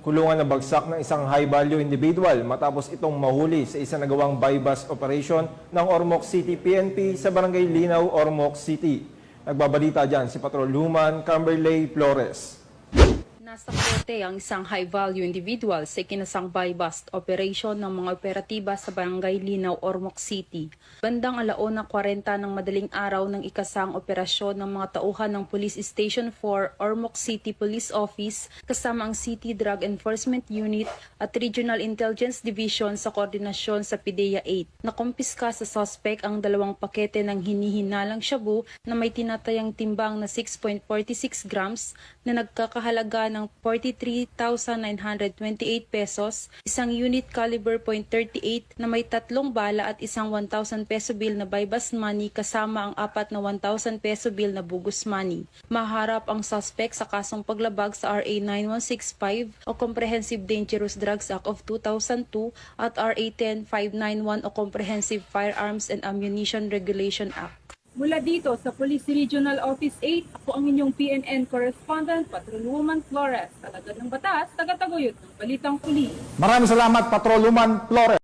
Kulungan na bagsak ng isang high-value individual matapos itong mahuli sa isa nagawang buy-bust operation ng Ormoc City PNP sa Barangay Linaw, Ormoc City. Nagbabalita dyan si Patrolwoman Camberley Flores. Nasa kote ang isang high-value individual sa ikinasang buy-bust operation ng mga operatiba sa Barangay Linaw, Ormoc City. Bandang alaona 40 ng madaling araw ng ikasang operasyon ng mga tauhan ng Police Station 4 Ormoc City Police Office kasama ang City Drug Enforcement Unit at Regional Intelligence Division sa koordinasyon sa PIDEA 8. Nakumpiska sa suspect ang dalawang pakete ng hinihinalang shabu na may tinatayang timbang na 6.46 grams na nagkakahalaga ng 43,928 pesos, isang unit caliber .38 na may tatlong bala at isang 1,000 peso bill na buy-bust money kasama ang apat na 1,000 peso bill na bugus money. Maharap ang suspect sa kasong paglabag sa RA 9165 o Comprehensive Dangerous Drugs Act of 2002 at RA 10591 o Comprehensive Firearms and Ammunition Regulation Act. Mula dito sa Police Regional Office 8, ako ang inyong PNN Correspondent, Patrolwoman Flores. Talaga ng batas, tagataguyod ng Balitang Pulis. Maraming salamat, Patrolwoman Flores.